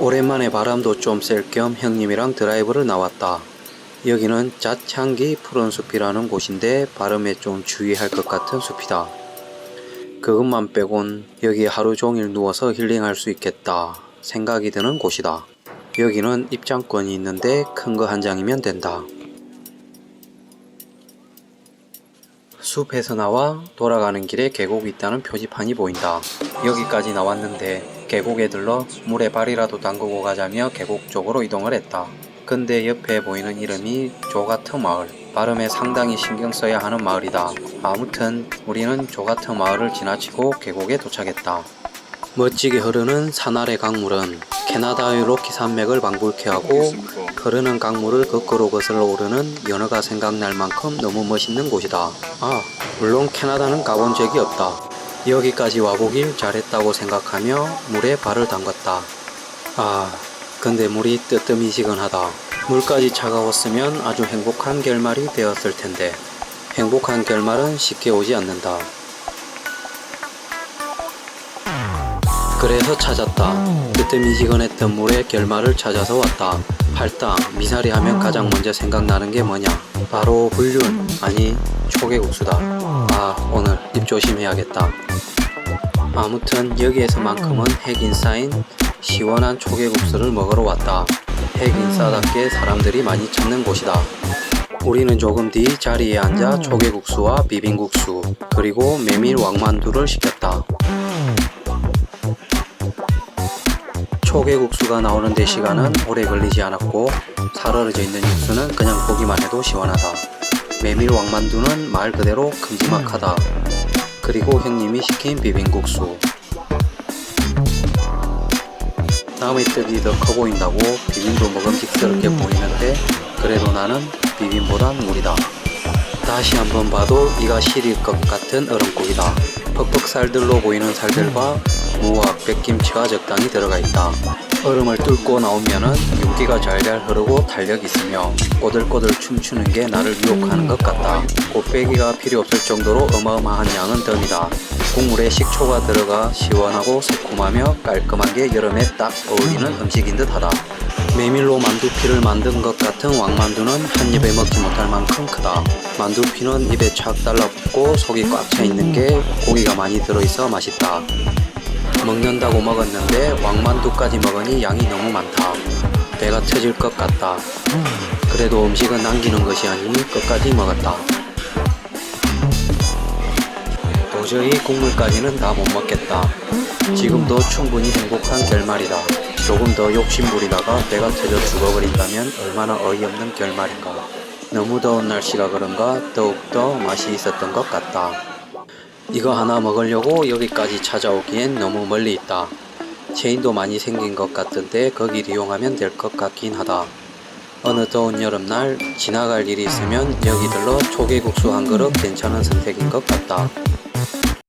오랜만에 바람도 좀 쐴 겸 형님이랑 드라이브를 나왔다. 여기는 잣향기 푸른 숲이라는 곳인데 발음에 좀 주의할 것 같은 숲이다. 그것만 빼곤 여기 하루 종일 누워서 힐링할 수 있겠다 생각이 드는 곳이다. 여기는 입장권이 있는데 큰 거 한 장이면 된다. 숲에서 나와 돌아가는 길에 계곡이 있다는 표지판이 보인다. 여기까지 나왔는데 계곡에 들러 물에 발이라도 담그고 가자며 계곡 쪽으로 이동을 했다. 근데 옆에 보이는 이름이 조가트 마을. 발음에 상당히 신경 써야 하는 마을이다. 아무튼 우리는 조가트 마을을 지나치고 계곡에 도착했다. 멋지게 흐르는 산아래 강물은 캐나다의 로키 산맥을 방불케 하고 흐르는 강물을 거꾸로 거슬러 오르는 연어가 생각날 만큼 너무 멋있는 곳이다. 아, 물론 캐나다는 가본 적이 없다. 여기까지 와보길 잘했다고 생각하며 물에 발을 담갔다. 아, 근데 물이 뜨뜻미지근하다. 물까지 차가웠으면 아주 행복한 결말이 되었을 텐데. 행복한 결말은 쉽게 오지 않는다. 그래서 찾았다. 뜨뜻미지근했던 물의 결말을 찾아서 왔다. 할당, 미사리 하면 가장 먼저 생각나는 게 뭐냐? 바로 불륜, 아니 초계국수다. 아, 오늘 입 조심해야겠다. 아무튼 여기에서만큼은 핵인 쌓인 시원한 초계국수를 먹으러 왔다. 핵인싸답게 사람들이 많이 찾는 곳이다. 우리는 조금 뒤 자리에 앉아 초계국수와 비빔국수 그리고 메밀 왕만두를 시켰다. 초계국수가 나오는데 시간은 오래 걸리지 않았고 살얼어져 있는 육수는 그냥 보기만 해도 시원하다. 메밀 왕만두는 말 그대로 큼지막하다. 그리고 형님이 시킨 비빔국수. 남의 떡이 더 커 보인다고 비빔도 먹음직스럽게 보이는데 그래도 나는 비빔보단 물이다. 다시 한번 봐도 이가 시릴 것 같은 얼음국이다. 퍽퍽 살들로 보이는 살들과 무와 백김치가 적당히 들어가 있다. 얼음을 뚫고 나오면은 윤기가 잘잘 흐르고 탄력 있으며 꼬들꼬들 춤추는 게 나를 유혹하는 것 같다. 곱빼기가 필요 없을 정도로 어마어마한 양은 덤이다. 국물에 식초가 들어가 시원하고 새콤하며 깔끔한 게 여름에 딱 어울리는 음식인 듯하다. 메밀로 만두피를 만든 것 같은 왕만두는 한 입에 먹지 못할 만큼 크다. 만두피는 입에 착 달라붙고 속이 꽉 차 있는 게 고기가 많이 들어있어 맛있다. 먹는다고 먹었는데 왕만두까지 먹으니 양이 너무 많다. 배가 터질 것 같다. 그래도 음식은 남기는 것이 아니니 끝까지 먹었다. 도저히 국물까지는 다 못 먹겠다. 지금도 충분히 행복한 결말이다. 조금 더 욕심부리다가 배가 터져 죽어버린다면 얼마나 어이없는 결말인가. 너무 더운 날씨가 그런가 더욱더 맛이 있었던 것 같다. 이거 하나 먹으려고 여기까지 찾아오기엔 너무 멀리 있다. 체인도 많이 생긴 것 같은데 거기 이용하면 될 것 같긴 하다. 어느 더운 여름날 지나갈 일이 있으면 여기 들러 초계국수 한 그릇 괜찮은 선택인 것 같다.